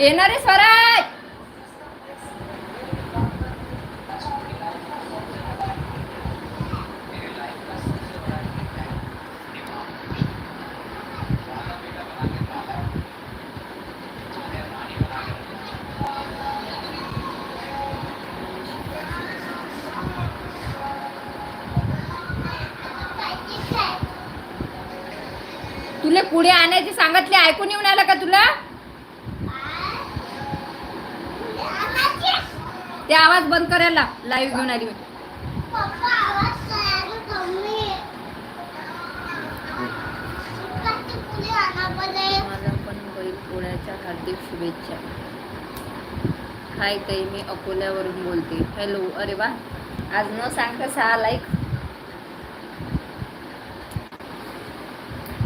येणार आहे स्वराज! तुला पुढे आणायची सांगितले ऐकून येऊन आलं का तुला ते आवाज बंद करायला लाईव्ह घेऊन आली मी. मला पण बैल पोळ्याच्या हार्दिक शुभेच्छा. हाय ताई मी अकोल्यावरून बोलते. हॅलो अरे वा. आज न सांगता सहा लाईक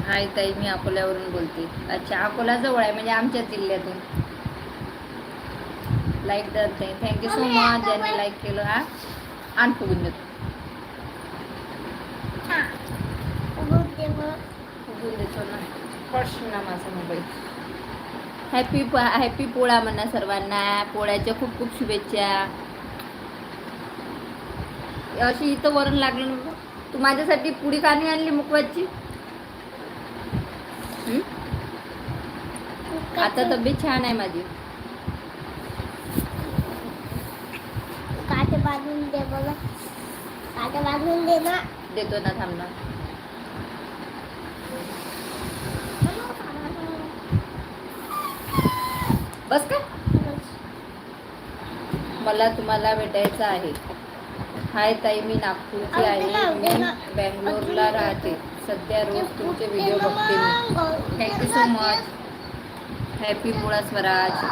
हाय ताई मी अकोल्यावरून बोलते. अच्छा अकोला जवळ आहे म्हणजे आमच्या जिल्ह्यातून. लाईक करत आहे थँक्यू सो मच ज्यांनी लाईक केलं हा आण फुगून देतो फुगून देतो ना फर्स्ट ना माझा मोबाईल हॅपी हॅपी पोळा म्हणा सर्वांना. पोळ्याच्या खूप खूप शुभेच्छा. अशी इथं वरण लागलं ना. तू माझ्यासाठी पुडी कानी आणली मुकवाची? आता तब्येत छान आहे माझी. बांधून दे बघा बांधून दे ना. देतो ना बस का? मला तुम्हाला भेटायचं आहे. हाय ताई मी नागपूरची आहे. मी बँगलोरला राहते. सध्या रोज तुमचे व्हिडिओ बघते मी. Thank you so much happy Pola Swaraj.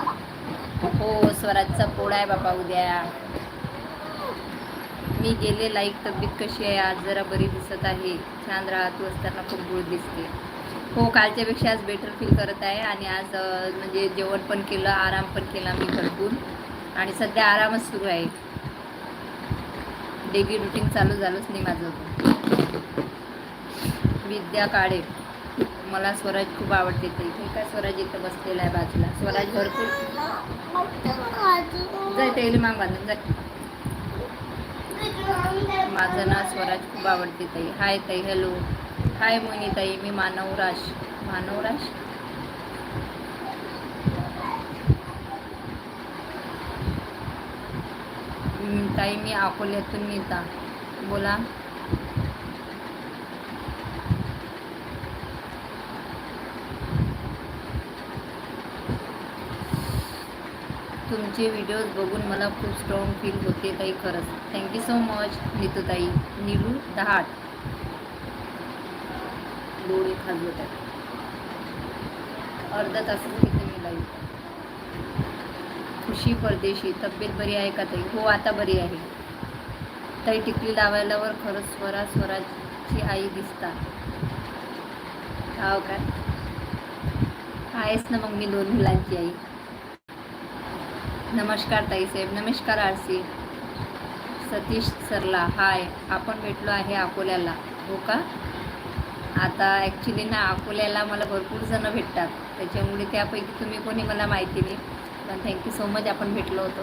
हो स्वराजचा पोळा आहे बाबा उद्या. मी गेले लाईक तब्येत कशी आहे? आज जरा बरी दिसत आहे. छान राहा तू असताना खूप गुळ दिसते. हो कालच्यापेक्षा आज बेटर फील करत आहे आणि आज म्हणजे जेवण पण केलं आराम पण केला मी भरपूर आणि सध्या आरामच सुरू आहे. डेली रुटीन चालू झालंच नाही माझं विद्या काळे. मला स्वराज खूप आवडते ते इथे काय स्वराज इथं बसलेला आहे बाजूला. स्वराज भरपूर. जाय तेल माग बांधून जाय माझं नाव स्वराज खूप आवडते ताई. हाय ताई हॅलो हाय मोनी ताई मी मानवराज. मानवराज? ताई मी अकोल्यातून नीता बोला. तुमचे व्हिडिओज बघून मला खूप स्ट्रॉंग फील होते ताई खरंच. थँक्यू सो मच नीतू ताई नीलू दहाट डोळे खाजवत आहे अर्धा तासात तिथे मी लाईव्ह खुशी परदेशी तब्येत बरी आहे का ताई? हो आता बरी आहे. ताई टिकली लावायलावर खरंच स्वरा स्वराची आई दिसतात. हो काय आहेस ना मग मी दोन मुलांची आई. नमस्कार ताई साहेब नमस्कार आरसी. सतीश सरला हाय. आपण भेटलो आहे अकोल्याला. हो का? आता ॲक्च्युली ना अकोल्याला मला भरपूर जणं भेटतात. त्याच्यामुळे त्यापैकी तुम्ही कोणी मला माहिती नाही. पण थँक्यू सो मच आपण भेटलो होतो.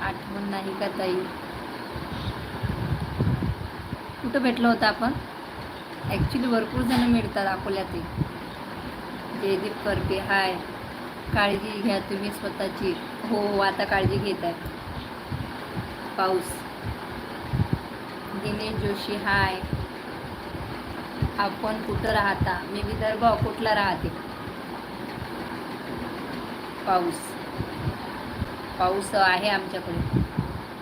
आठवण नाही का ताई? कुठं भेटलो होतं आपण? ॲक्च्युली भरपूर जणं मिळतात अकोल्यातही. जयदीप करपे हाय. काळजी घ्या तुम्ही स्वतःची. हो हो आता काळजी घेत आहे. पाऊस. दिनेश जोशी हाय. आपण कुठं राहता? मी विदर्भ अकोटला राहते? पाऊस. पाऊस आहे आमच्याकडे.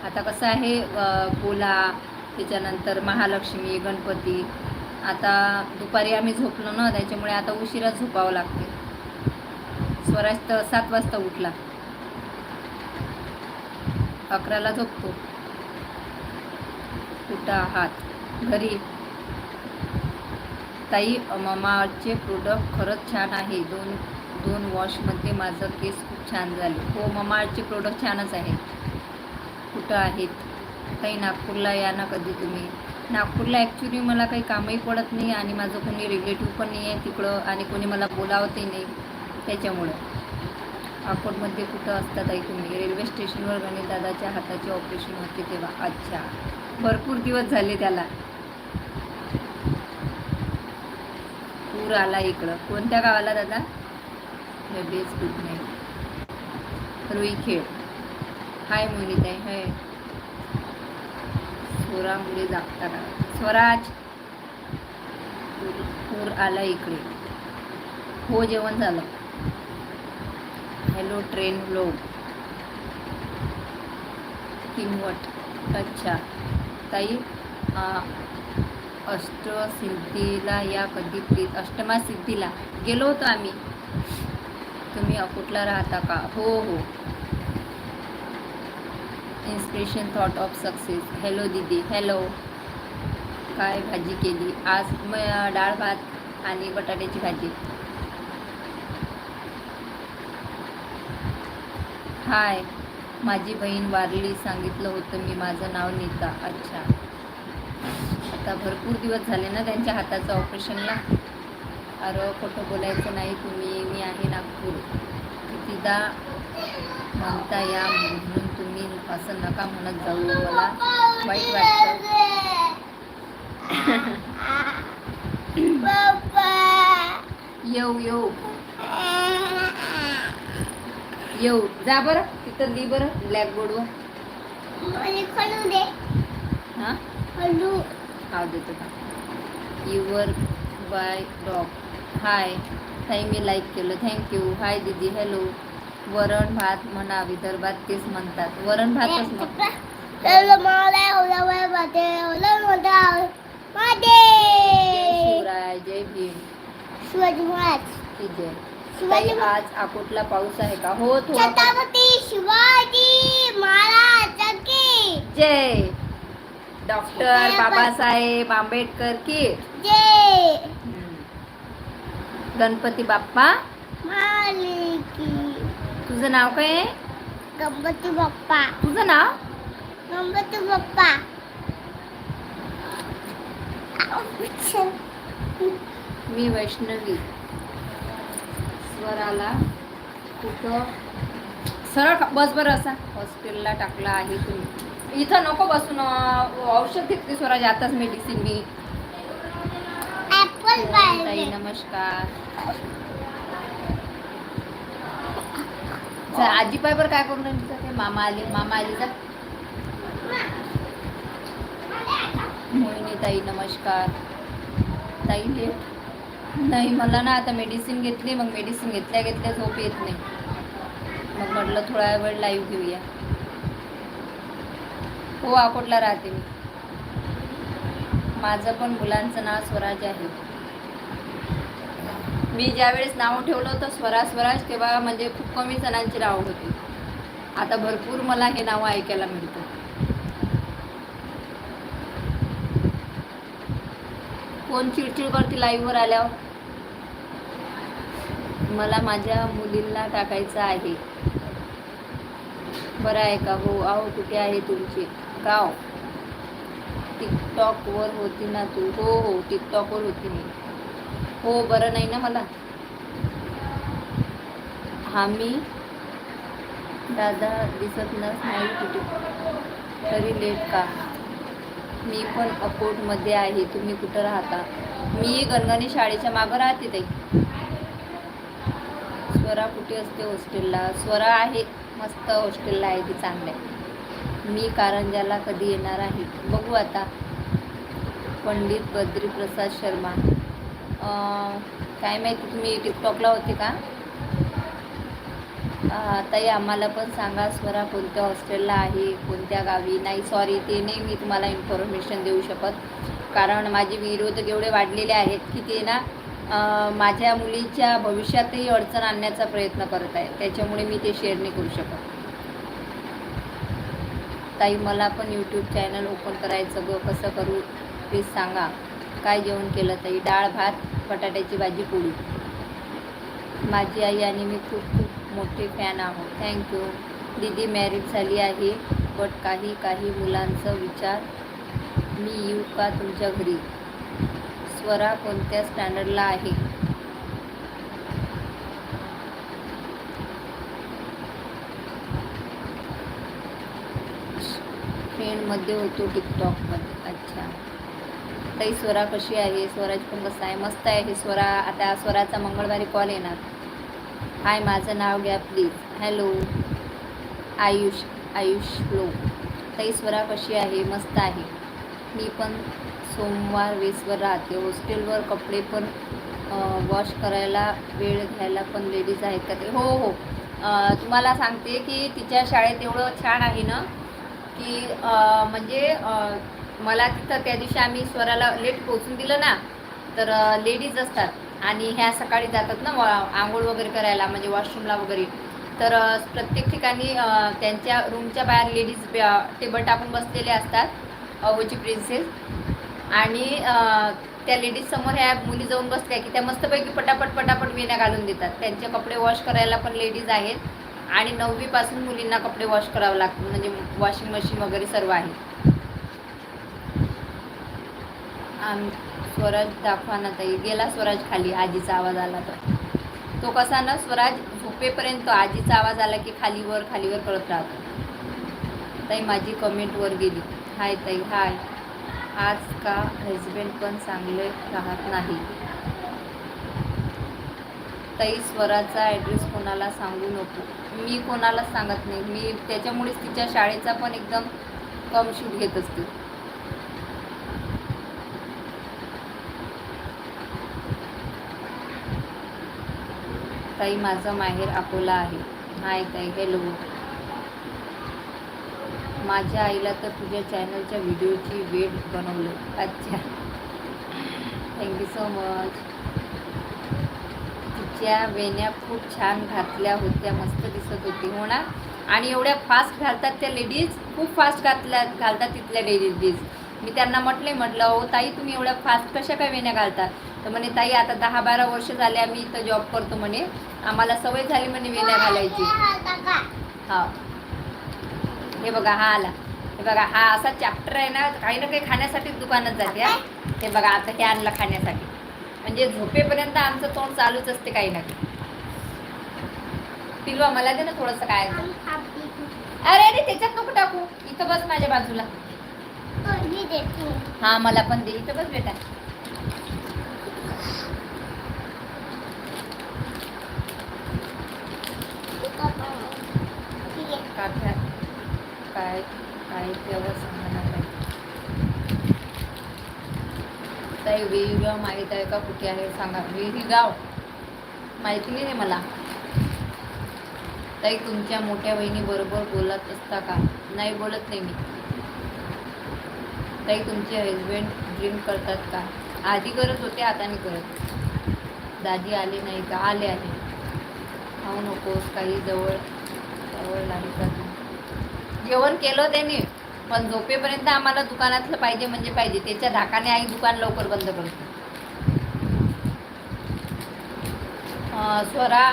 आता कसं आहे अ, पोला त्याच्यानंतर महालक्ष्मी गणपती. आता दुपारी आम्ही झोपलो ना त्याच्यामुळे आता उशिरा झोपावं लागतं. स्वराज तर सात वाजता उठला. अकराला झोपतो. कुठं आहात घरी. ताई ममाचे प्रोडक्ट खरंच छान आहे. दोन दोन वॉशमध्ये माझं केस खूप छान झाले. हो ममाचे प्रोडक्ट छानच आहे. कुठं आहेत? ताई नागपूरला या ना कधी तुम्ही? नागपूरला ॲक्च्युली मला काही कामही पडत नाही आणि माझं कोणी रिलेटिव्ह पण नाही आहे तिकडं आणि कोणी मला बोलावतही नाही. त्याच्यामुळं. अकोटमध्ये कुठं असतात आई तुम्ही? रेल्वे स्टेशनवर गणेश दादाच्या हाताचे ऑपरेशन होते तेव्हा. अच्छा. भरपूर दिवस झाले त्याला. पूर आला इकडं. कोणत्या गावाला दादा? बेस कुठ नाही. रुईखेड. हाय मोनिताई हाय. स्वरामुळे जागताना स्वराज! पूर पूर आला इकडे. हो जेवण झालं. हॅलो ट्रेन लोग किंमत अच्छा. ताई अष्टसिद्धीला या कधी प्लीज अष्टमा सिद्धीला गेलो होतो आम्ही. तुम्ही अकोटला राहता का? हो हो. Inspiration thought of success hello दीदी. हॅलो काय भाजी केली? आज म डाळ भात आणि बटाट्याची भाजी. हाय. माझी बहीण वारली सांगितलं होतं मी माझं नाव नीता. अच्छा. आता भरपूर दिवस झाले ना त्यांच्या हाताचं ऑपरेशनला. अरे खोटं बोलायचं नाही तुम्ही. मी आहे नागपूर. कितीदा म्हणता या म्हणून तुम्ही असं नका म्हणत जाऊ. मला वाईट वाटतं. येऊ येऊ. येऊ. जा बरं तिथं दी बरं ब्लॅकबोर्डवर हां? हाव देतो का युवर बाय डॉग. हाय. ताई मी लाईक केलं. थँक्यू हाय दीदी हॅलो. वरण भात म्हणा विदर्भात तेच म्हणतात. वरण भातच म्हणतात जय शिवराय जय भीम. शिवाजी महाराज. की जय. आज अकोटला पाऊस आहे का? हो छत्रपती शिवाजी महाराज की जय. डॉक्टर बाबासाहेब आंबेडकर की. जय. गणपती बाप्पा. मालिकी. तुझं नाव काय आहे? गणपती बाप्पा. तुझं नाव? गणपती बाप्पा. मी वैष्णवी. स्वराला कुठं? सरळ खा- बस बरं असा. हॉस्टेलला टाकला आहे तुम्ही. इथं नको बसून औषध घेतली स्वराज आताच मेडिसिन मी. ऍपल ताई नमस्कार. चल आजी पाय बरं काय करून राहिली ते मामा आली मामा आली का मोहिनी ताई नमस्कार. ताई लेट नाही मला ना आता मेडिसिन घेतली मग मेडिसिन घेतल्या घेतल्या झोप येत नाही. मग म्हटलं थोडा वेळ लाईव्ह घेऊया. हो अकोटला राहते मी. माझं पण मुलांचं नाव स्वराज आहे. मी ज्यावेळेस नाव ठेवलं होतं स्वराज स्वराज तेव्हा म्हणजे खूप कमी जणांची नावं होती. आता भरपूर मला हे नाव ऐकायला मिळतं. कोण चिडचिड करते लाईव्हवर आल्यावर मला माझ्या मुलींना टाकायचं आहे. बरं आहे का? हो. आहो कुठे आहे तुमची? गाव टिकटॉकवर हो? होती ना तू? हो हो. टिकटॉकवर होती मी. हो बरं नाही ना मला? आम्ही दादा दिसत नस नाही कुठे. तरी लेट का? मी पण अकोटमध्ये आहे. तुम्ही कुठं राहता? मी गणगणी शाळेच्या मागं राहते ते स्वरा कुठे असते हॉस्टेलला? स्वरा आहे. मस्त हॉस्टेलला आहे ती चांगलं आहे मी कारंजाला कधी येणार आहे? बघू आता. पंडित बद्री प्रसाद शर्मा काय माहिती तुम्ही टिकटॉकला होते का? ताई आम्हाला पण सांगा स्वरा कोणत्या हॉस्टेलला आहे कोणत्या गावी? नाही सॉरी ते नाही मी तुम्हाला इन्फॉर्मेशन देऊ शकत. कारण माझे विरोधक एवढे वाढलेले आहेत की ते ना माझ्या मुलीच्या भविष्यातही अडचण आणण्याचा प्रयत्न करत आहे त्याच्यामुळे मी ते शेअर नाही करू शकत. ताई मला पण यूट्यूब चॅनल ओपन करायचं ग. कसं करू? प्लीज सांगा. काय जेवण केलं ताई? डाळ भात बटाट्याची भाजी पोळी. माझी आई आणि मी खूप खूप मोठे फॅन आहोत. थँक्यू दीदी मॅरिड झाली आहे बट काही काही मुलांचा विचार मी येऊ का तुमच्या घरी? स्वरा कोणत्या स्टँडर्डला आहे? फ्रेंडमध्ये होतो टिकटॉकमध्ये अच्छा. ताई स्वरा कशी आहे? स्वराज पण कसं आहे. मस्त आहे. स्वरा आता स्वराचा मंगळवारी कॉल येणार. हाय माझं नाव घ्या प्लीज हॅलो आयुष आयुष लो. ताई स्वरा कशी आहे? मस्त आहे. मी पण सोमवार वेसवर राहते. हॉस्टेलवर कपडे पण वॉश करायला वेळ घ्यायला पण लेडीज आहेत. का ते हो हो. तुम्हाला सांगते की तिच्या शाळेत एवढं छान आहे ना की म्हणजे मला तिथं त्या दिवशी आम्ही स्वराला लेट पोचून दिलं ना तर लेडीज असतात. आणि ह्या सकाळी जातात ना आंघोळ वगैरे करायला म्हणजे वॉशरूमला वगैरे. तर प्रत्येक ठिकाणी त्यांच्या रूमच्या बाहेर लेडीज टेबल टाकून बसलेले असतात अहोची प्रिन्सेस आणि त्या लेडीज समोर ह्या मुली जाऊन बसल्या की त्या मस्तपैकी पटापट पटापट वेण्या घालून देतात. त्यांचे कपडे वॉश करायला पण लेडीज आहेत. आणि नववीपासून मुलींना कपडे वॉश करावं लागतं म्हणजे वॉशिंग मशीन वगैरे सर्व आहे. स्वराज दाखवा ना ताई. गेला स्वराज खाली आजीचा आवाज आला तर तो कसा ना स्वराज झोपेपर्यंत आजीचा आवाज आला की खालीवर खालीवर करत राहतो. ताई माझी कमेंटवर गेली. हाय ताई हाय. आज का हजबंड पण चांगले राहत नाही? ताई स्वराचा ॲड्रेस कोणाला सांगू नको. मी कोणालाच सांगत नाही. मी त्याच्यामुळेच तिच्या शाळेचा पण एकदम कम शूट घेत असते. ताई माझं माहेर अकोला आहे. हाय ताई हॅलो माझ्या आईला तर तुझ्या चॅनलच्या व्हिडिओची वेट बनवलं. अच्छा. थँक्यू सो मच तिच्या वेण्या खूप छान घातल्या होत्या. मस्त दिसत होती. हो ना? आणि एवढ्या फास्ट घालतात त्या लेडीज खूप फास्ट घातल्या घालतात तिथल्या लेडीज मी त्यांना म्हटले म्हटलं हो ताई तुम्ही एवढ्या फास्ट कशा काय वेण्या घालतात तर म्हणे ताई आता दहा बारा वर्ष झाले आम्ही इथं जॉब करतो म्हणे. आम्हाला सवय झाली म्हणे वेण्या घालायची. हा. हे बघा हा आला. हे बघा हा असा चॅप्टर आहे ना काही ना काही खाण्यासाठीच दुकानात जाते हा. हे बघा आता हे आणलं खाण्यासाठी. म्हणजे झोपेपर्यंत आमचं तोंड चालूच असते काही ना काही. पिलवा मला दे ना थोडंसं काय अरे अरे त्याच्यात नको टाकू. इथं बस माझ्या बाजूला. हा मला पण दे. इथं बस बेटा. काठ्या काय काय तेव्हा सांगणार नाही. ताई वेळगाव माहीत आहे का? कुठे आहे? सांगा. विहिरी गाव माहिती नाही मला. ताई तुमच्या मोठ्या बहिणी बरोबर बोलत असता का? नाही बोलत नाही मी. ताई तुमचे हजबंड ड्रिंक करतात का? आधी करत होते आता नाही करत. दादी आले नाही का? आले आहे खाऊ नकोस काही जवळ जवळ नाही का जेवण केलं त्याने पण झोपेपर्यंत आम्हाला दुकानातलं पाहिजे म्हणजे पाहिजे. त्याच्या धाकाने आई दुकान लवकर बंद करते. स्वरा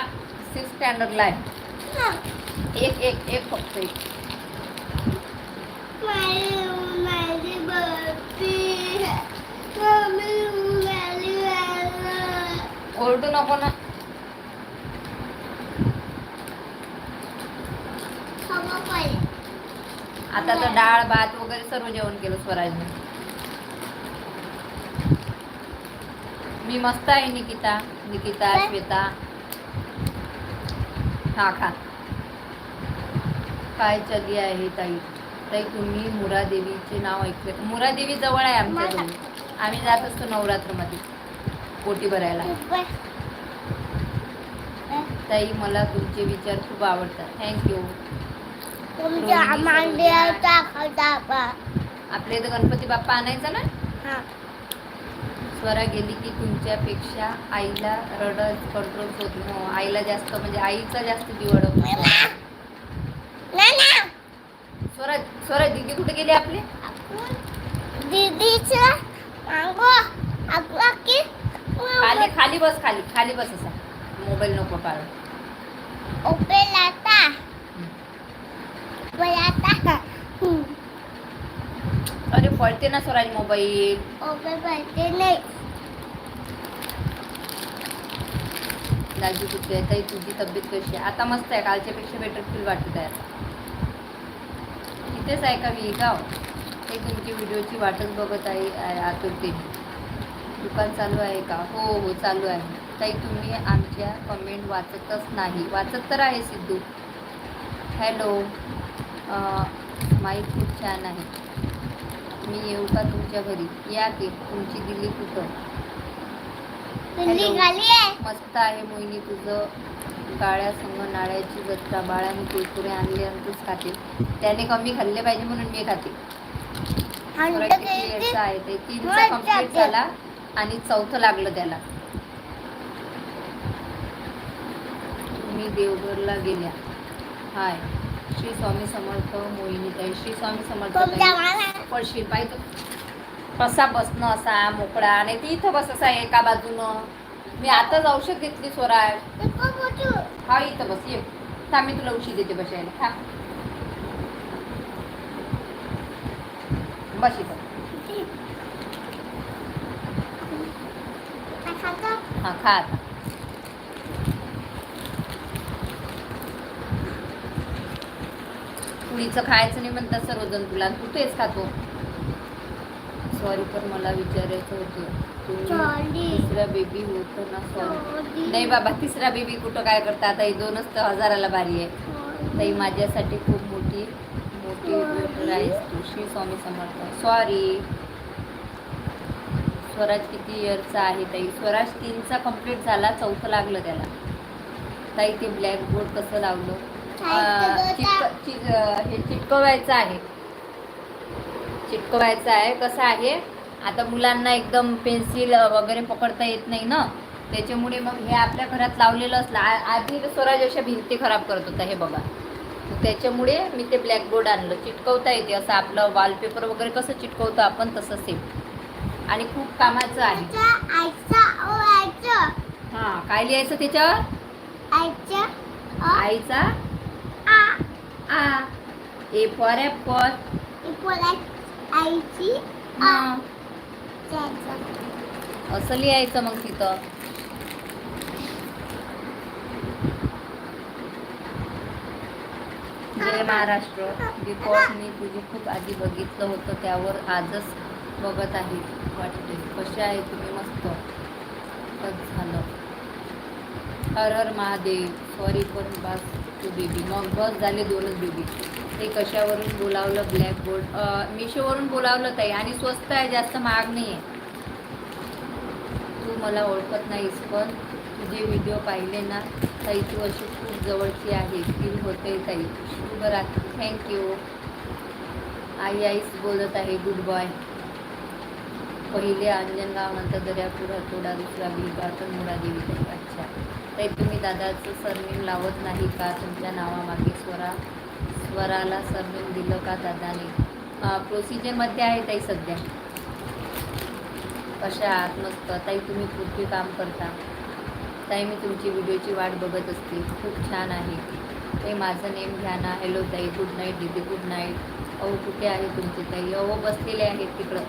सिक्स स्टँडर्डला आहे. एक एक एक फक्त एक. ओरडू नको ना. आता तर डाळ भात वगैरे सर्व जेवण केलं स्वराजने. मी मस्त आहे निकिता. निकिता? श्वेता. हा खा. काय चली आहे ताई? ताई तुम्ही मुरादेवीचे नाव ऐकले. मुरादेवी जवळ आहे आमच्या. जवळ आम्ही जात असतो नवरात्रमध्ये. पोटी भरायला. ताई मला तुमचे विचार खूप आवडतात. थँक्यू तुमच्या खटापा. आपल्या इथं गणपती बाप्पा आणायचा ना? हा. स्वरा गेली की तुमच्यापेक्षा आईला रडत कंट्रोल होत हो आईला जास्त म्हणजे आईचा जास्त जीव अडकतो. नाना स्वरा स्वरा दिदी कुठे गेली आपली? दीदीचं मागो आपला की खाली खाली बस खाली. खाली बस असा. मोबाईल नको काढ. ओपेलाता ओपेलाता अरे पळते ना स्वराज मोबाईल. ओपे पाहिजे नाही दाजी कुठे आहे ताई तुझी तब्येत कशी आहे? आता मस्त आहे. कालच्या पेक्षा बेटर फील वाटत आहे. आता इथेच आहे का मी? गाव? ते तुमची व्हिडिओची वाटच बघत आहे आतुरतेने दुकान चालू आहे का? हो हो चालू आहे. ताई तुम्ही आमच्या कमेंट वाचतच नाही. वाचत तर आहे सिद्धू. हॅलो माईक खूप छान आहे. मी येऊ का तुमच्या घरी? या की तुमची दिल्ली कुठं? मस्त आहे मोहिनी तुझं. काळ्या संग नाळ्याची जत्रा बाळाने कुरकुरे आणले आणि तूच खाते. त्याने कमी खाल्ले पाहिजे म्हणून मी खाते. आहे ते? तीनचा कंप्लीट. झाला आणि चौथं लागलं त्याला. मी देवघरला गेल्या. हाय. श्री स्वामी समर्थ मोहिनीताई श्री स्वामी समर्थ. मला पडशील पाहिजे कसा बसणं असा मोकळा? आणि ती इथं बस असा एका बाजूनं. मी आताच औषध घेतली ते मोठं. हा इथं बस ये. थांब मी तुला उशी देते बसायला. थांब. बस इथं? हा खा आता. कुणीचं खायचं नाही म्हणतात सर्वजण तुला तू तेच खातो. सॉरी पण मला विचारायचं होतं. तिसरा बेबी होतो ना सॉरी. नाही बाबा तिसरा बेबी कुठं काय करता? आता ही दोनच तर हजाराला बारी आहे. ताई माझ्यासाठी खूप मोठी मोठी Sorry. गोष्ट आहेस तू श्री स्वामी समर्थ. सॉरी स्वराज किती इयरचा आहे ताई? स्वराज तीनचा कंप्लीट झाला चौथं लागलं त्याला. ताई ते ब्लॅक बोर्ड कसं लावलं? चिटक हे चिटकवायचं आहे. चिटकवायचं आहे. कसं आहे? आता मुलांना एकदम पेन्सिल वगैरे पकडता येत नाही ना? त्याच्यामुळे मग हे आपल्या घरात लावलेलं असलं. आधी स्वराज अशा भिंती खराब करत होता हे बघा. त्याच्यामुळे मी ते ब्लॅकबोर्ड आणलं. चिटकवता येते. असं आपलं वॉलपेपर वगैरे कसं चिटकवतो आपण तसं सेम आणि खूप कामाचं आहे. हां काय लिहायचं त्याच्यावर? आईचं आ आ ए फॉर ॲपल इक्वल आईची आ हां त्याचं असं लिहायचं मग तिथं. जय महाराष्ट्र. बिकॉज मी तुझे खूप आधी बघितलं होतं त्यावर आजच बघत आहे. वाटते. कसे आहे तुम्ही मस्त. झालं. हर हर महादेव. सॉरी पण बस. टू बेबी मग बस झाले दोनच बेबी ते कशावरून बोलावलं ब्लॅकबोर्ड मिशोवरून बोलावलं ताई. आणि स्वस्त आहे जास्त महाग नाही आहे तू मला ओळखत नाहीस पण तुझे व्हिडिओ पाहिले ना ताई तू अशी खूप जवळची आहे फील होते ताई. शुभरात्री थँक्यू आई आईच बोलत आहे गुड बॉय पहिले अंजनगाव नंतर दर्यापूर हतोडा दुसरा बिलगातून मुरादेवी. मुळादेवी अच्छा. ताई तुम्ही दादाचं सरनेम लावत नाही का? तुमच्या नावामागे स्वरा स्वराला सरनेम दिलं का दादाने? प्रोसिजरमध्ये आहे ताई सध्या. कशा आहात? मस्त. ताई तुम्ही पूर्वी काम करता. ताई मी तुमची व्हिडिओची वाट बघत असते. खूप छान आहे. ताई माझं नेम घ्या ना हॅलो ताई. गुड नाईट दीदी. गुड नाईट अहो कुठे आहे तुमची ताई? अहो बसलेले आहेत तिकडं.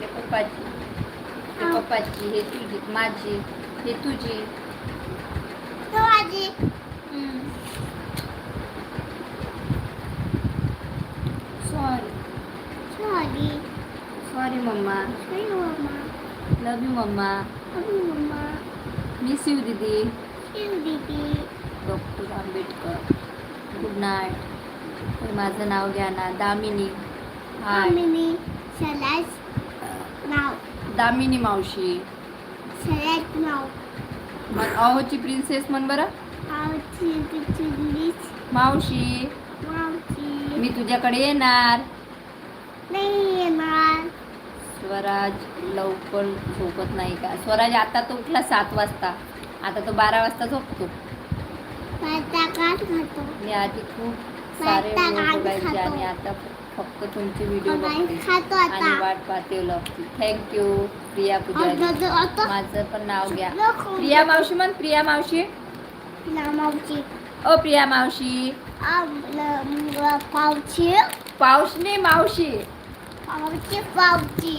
ते पप्पाची ते पप्पाची हे तुझी माझी हे तुझी. सॉरी सॉरी सॉरी मम्मा. सॉरी मम्मा. लव यू मम्मा. मम्मा. मिस यू दीदी. दीदी. डॉक्टर आंबेडकर गुड नाईट माझं नाव घ्या ना दामिनी. हाय आम्ही सलास नाव. दामिनी मावशी. सलाद नाव मग अहोची प्रिन्सेस म्हण बरं. आवची मावशी. मावची मी तुझ्याकडे येणार. नाही येणार. स्वराज लवकर झोपत नाही का? स्वराज आता तो उठला सात वाजता. आता तो बारा वाजता झोपतो. आता काट खातो. मी आधी खूप सारे बघायचे. आणि आता फक्त तुमचे व्हिडिओ बघते. आणि वाट पाहते लागते थँक्यू प्रिया पुजारी. माझं पण नाव घ्या. प्रिया मावशी म्हण प्रिया मावशी. ना मावची ओ प्रिया मावशी. आमला पावची. पावशने मावशी. पावची पावची.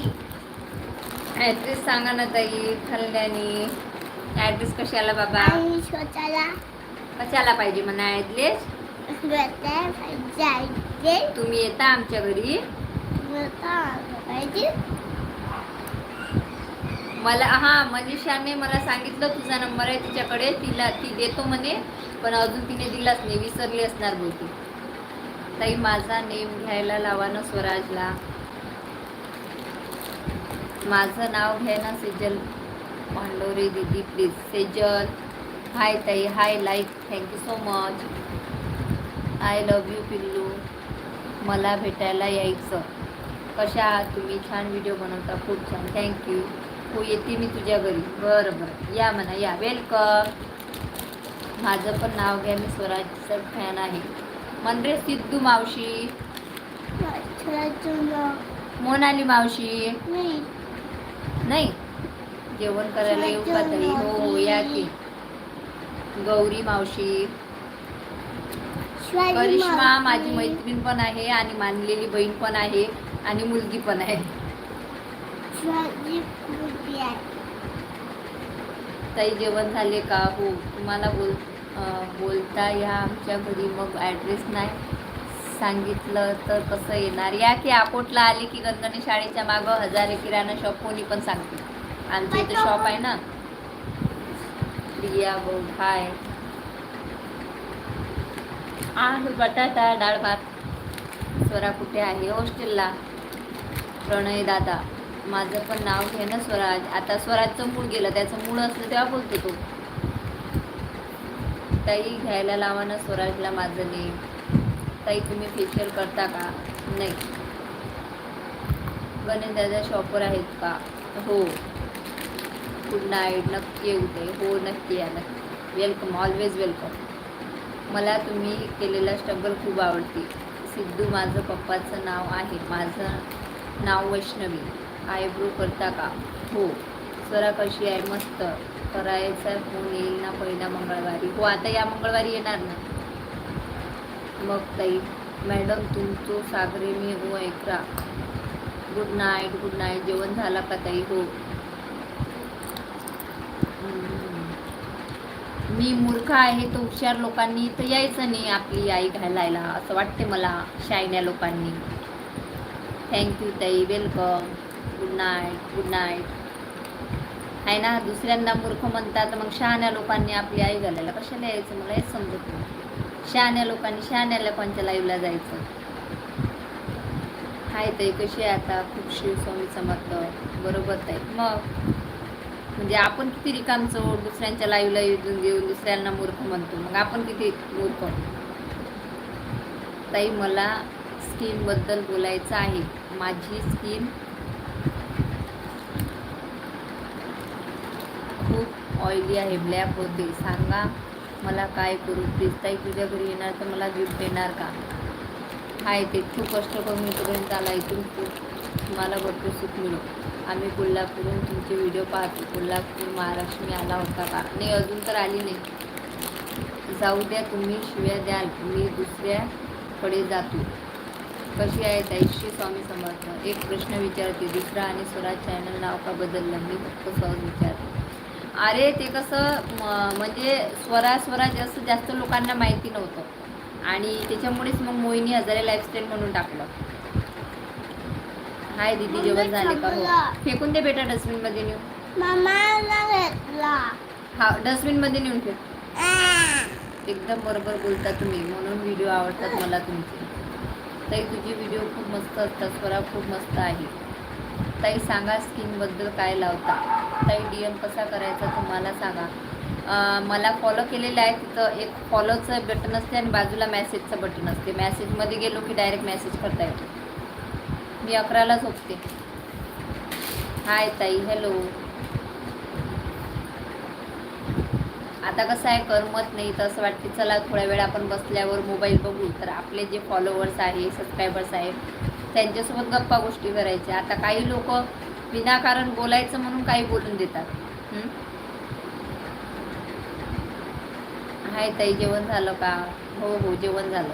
ॲड्रेस सांगा ना ताई खल्ल्यानी ॲड्रेस कशाला बाबा? कशाला पाहिजे म्हणा ॲड्रेस तुम्ही येता आमच्या घरी. मला हा मनीषाने मला सांगितलं तुझा नंबर आहे तिच्याकडे तिला ती देतो म्हणे पण अजून तिने दिलाच नाही विसरली असणार बहुतेक ताई माझा नेम घ्यायला लावा ना स्वराजला. माझं नाव घ्या ना सेजल पांडोरे दीदी प्लीज. सेजल. हाय ताई hi like. Thank you so much. I love you पिल्लू. मला भेटायला यायचं. कशा आहात तुम्ही? छान व्हिडिओ बनवता. खूप छान. थँक्यू हो येते मी तुझ्या घरी. बरं बरं. या म्हणा या. वेलकम माझं पण नाव घ्या. मी स्वराजचं फॅन आहे. मनरे सिद्धू मावशी. मोनाली मावशी. नाही. नाही? जेवण करायला येऊ का तरी? हो हो या की. गौरी मावशी. करिश्मा. माझी मैत्रीण पण आहे आणि मानलेली बहीण पण आहे आणि मुलगी पण आहे. ताई जेवण झाले का? हो तुम्हाला बोल बोलता या आमच्या घरी. मग ॲड्रेस नाही सांगितलं तर कसं येणार? या की अकोटला आले की गंगणी शाळेच्या मागं हजारे किराणा शॉप कोणी पण सांगते आमच्या इथे शॉप आहे ना. प्रिया बोल हाय आलू बटाटा डाळ भात. स्वरा कुठे आहे? हॉस्टेलला. प्रणय दादा. माझं पण नाव घे ना स्वराज. आता स्वराजचं मूळ गेलं. त्याचं मूळ असलं तेव्हा बोलतो तो. ताई घ्यायला लावा ना स्वराजला माझं नेम ताई तुम्ही फेशियल करता का? नाही. गणेश दादा शॉपर आहेत का? हो. गुड नाईट नक्की येऊ ते हो नक्की या नक्की. वेलकम ऑलवेज वेलकम मला तुम्ही केलेला स्ट्रगल खूप आवडते. सिद्धू माझं पप्पाचं नाव आहे. माझं नाव वैष्णवी. आयब्रो करता का? हो. स्वरा कशी आहे? मस्त. करायचा फोन येईल ना पहिला मंगळवारी. हो आता या मंगळवारी येणार ना? मग ताई मॅडम तुमचं सागरे मी हो ऐकरा. गुड नाईट गुड नाईट जेवण झाला का ताई? हो. मी मूर्ख आहे तर हुशार लोकांनी तर यायचं नाही आपली आई घालायला असं वाटते मला शायन्या लोकांनी. थँक्यू ताई. Welcome good night good night आहे ना दुसऱ्यांदा मूर्ख म्हणतात मग शहाण्या लोकांनी आपली आई घालायला कशाला यायचं? मला हेच समजत नाही. शहाण्या लोकांनी शहाण्या लोकांच्या लाईव्हला जायचं. हाय ताई कशी आहे आता? खूप शिव स्वामी समर्थ बरोबर ताई. मग? म्हणजे आपण किती रिकामचो दुसऱ्यांच्या लाईव्हला येऊन घेऊन दुसऱ्यांना मूर्ख म्हणतो. मग आपण किती मूर्ख ताई मला स्किनबद्दल बोलायचं आहे. माझी स्किन खूप ऑइली आहे ब्लॅक होते. सांगा मला काय करू? प्लीज ताई तुझ्या घरी येणार तर मला गिफ्ट देणार का? हाय ते खूप कष्ट करून इथपर्यंत आला इथून खूप तुम्हाला भरपूर सुख मिळू आम्ही कोल्हापूरहून तुमचे व्हिडिओ पाहतो. कोल्हापूर महालक्ष्मी आला होता का? नाही अजून तर आली नाही. जाऊ द्या तुम्ही शिव्या द्याल. मी दुसऱ्याकडे जातो. कशी आहे ताई? श्री स्वामी समर्थ. एक प्रश्न विचारते. दुसरा आणि स्वराज चॅनल नाव का बदललं? मी फक्त सहज विचारते. अरे ते कसं म- म्हणजे स्वरा स्वराज असं जास्त लोकांना माहिती नव्हतं. आणि त्याच्यामुळेच मग मोहिनी हजारे लाईफस्टाईल म्हणून टाकलं. हाय दीदी जेवण झाले का हो फेकून दे बेटा डस्टबिनमध्ये नेऊन. मामाला घेतला. हा डस्टबिनमध्ये नेऊन फेक. एकदम बरोबर बोलता तुम्ही म्हणून व्हिडिओ आवडतात मला तुमचे. ताई तुझे व्हिडिओ खूप मस्त असतात स्वरा खूप मस्त आहे. ताई सांगा स्किनबद्दल काय लावता? ताई डी एम कसा करायचा तुम्हाला सांगा. मला फॉलो केलेलं आहे तिथं एक फॉलोचं बटन असते आणि बाजूला मॅसेजचं बटन असते. मॅसेजमध्ये गेलो की डायरेक्ट मेसेज करता येतो. मी अकराला झोपते. हाय ताई हॅलो आता कसं आहे करमत नाही तर असं वाटते चला थोड्या वेळ आपण बसल्यावर मोबाईल बघू. तर आपले जे फॉलोवर्स आहे सबस्क्रायबर्स आहे त्यांच्यासोबत गप्पा गोष्टी करायच्या. आता काही लोक विनाकारण बोलायचं म्हणून काही बोलून देतात. हाय ताई जेवण झालं का? हो हो जेवण झालं.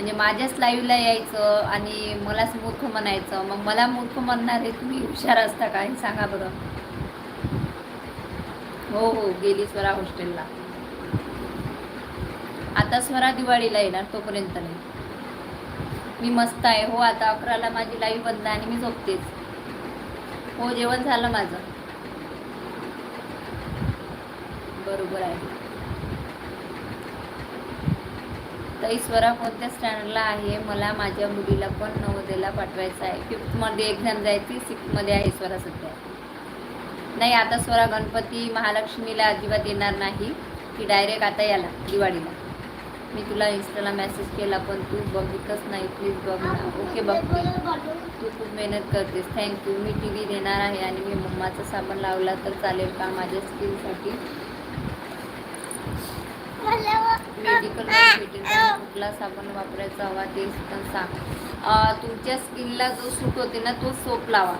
म्हणजे माझ्याच लाईव्हला यायचं आणि मलाच मूर्ख म्हणायचं. मग मला मूर्ख म्हणणार आहे तुम्ही हुशार असता का हे सांगा बरं. हो हो गेली स्वरा हॉस्टेलला. आता स्वरा दिवाळीला येणार तोपर्यंत नाही. मी मस्त आहे. हो आता अकराला माझी लाईव्ह बंद आणि मी झोपतेच. हो जेवण झालं माझं. बरोबर आहे. तर ईश्वरा कोणत्या स्टँडर्डला आहे मला माझ्या मुलीला पण नवोदयला पाठवायचं आहे. फिफ्थमध्ये एक्झाम जायची सिक्समध्ये आहे ईश्वरा सध्या. नाही आता स्वरा गणपती महालक्ष्मीला अजिबात येणार नाही. की डायरेक्ट आता याला दिवाळीला. मी तुला इन्स्टाला मेसेज केला पण तू बघितच नाही. प्लीज बघ ना. ओके बघते. तू खूप मेहनत करतेस. थँक्यू मी टी व्ही देणार आहे आणि मी मम्माचा साबण लावला तर चालेल का माझ्या स्किनसाठी मेडिकल? कुठला साबण वापरायचा हवा ते पण सांग. तुमच्या स्किनला जो सूट होते ना तो सोप लावा.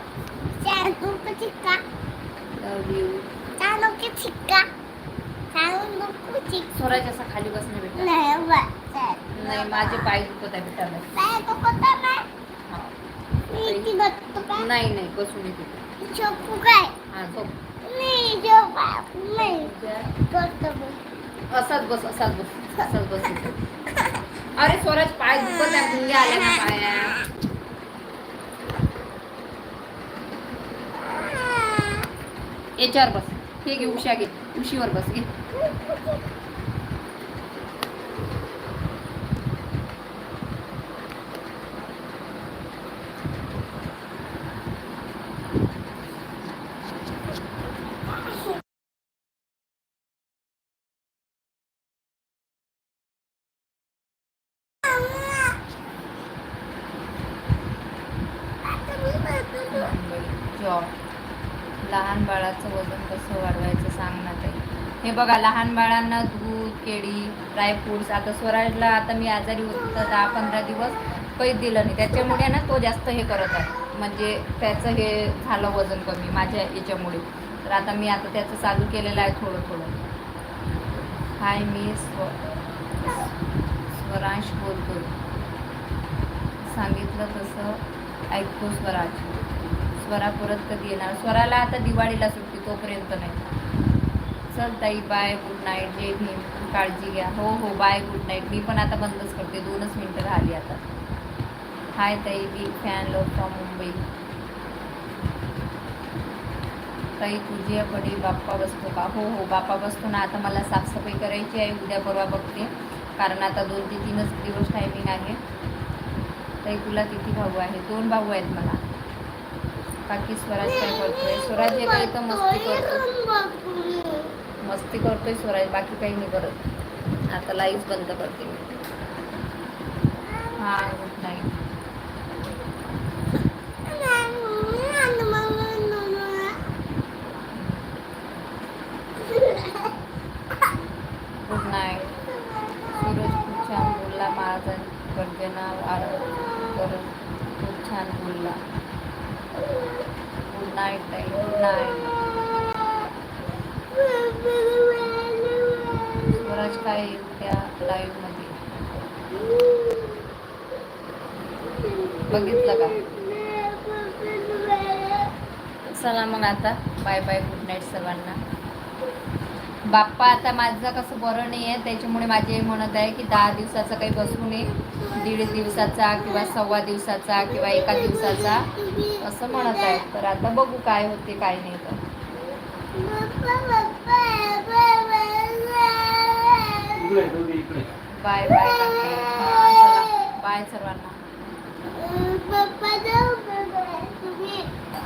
स्वराज असा खाली बसणे भेटा नाही माझे पाय दुखत आहे भेटायला नाही नाही बसून येते. चोकू काय? हा झोप. नाही जो नाही. असाच बस असाच बस असाच बस. अरे स्वराज पाय दुखत आहे गुंगे आल्या ना पाया? याच्यावर बस. हे घे उशा घे उशीवर बस घे जॉब लहान बाळाचं वजन कसं वाढवायचं सांग ना ताई हे बघा लहान बाळांना दूध केळी ड्रायफ्रुट्स आता स्वराजला आता मी आजारी होतो तर दहा पंधरा दिवस काहीच दिलं नाही. त्याच्यामुळे ना तो जास्त हे करत आहे. म्हणजे त्याचं हे झालं वजन कमी माझ्या याच्यामुळे. तर आता मी आता त्याचं चालू केलेलं आहे थोडं थोडं. हाय मी स्व स्वरांश बोलतो सांगितलं तसं. ऐकतो स्वराज. स्वरा परत कधी येणार? स्वराला आता दिवाळीला सुट्टी तोपर्यंत नाही. चल ताई bye good night Jai Bhim काळजी घ्या. हो हो बाय गुड नाईट मी पण आता बंदच करते. दोनच मिनटं राहिली आता. हाय ताई big fan love from Mumbai. ताई तुझी पडी बाप्पा बसतो का? हो हो बाप्पा बसतो ना. आता मला साफसफाई करायची आहे. उद्या परवा बघते. कारण आता दोन ते तीनच दिवस टायमिंग आहे. ताई तुला किती भाऊ आहे? दोन भाऊ आहेत मला. बाकी स्वराज काय करतोय? स्वराज हे काही तर मस्ती करतो मस्ती करतोय स्वराज बाकी काही नाही करत. आता लाईव्ह बंद करते मी. हां good night good night Suraj खूप छान बोलला. माझा गर्जना आरत करत खूप छान बोलला. गुड नाईट ताई. गुड नाईट स्वराज काय त्या लाईव्हमध्ये बघितलं का? चला मग आता. बाय बाय गुड नाईट सर्वांना. बाप्पा आता माझं कसं बरं नाही आहे त्याच्यामुळे माझी आई म्हणत आहे की दहा दिवसाचा काही बसू नये. दीड दिवसाचा किंवा सव्वा दिवसाचा किंवा एका दिवसाचा असं म्हणत आहे. तर आता बघू काय होते काय नाही तर. बाय बाय बाय सर्वांना.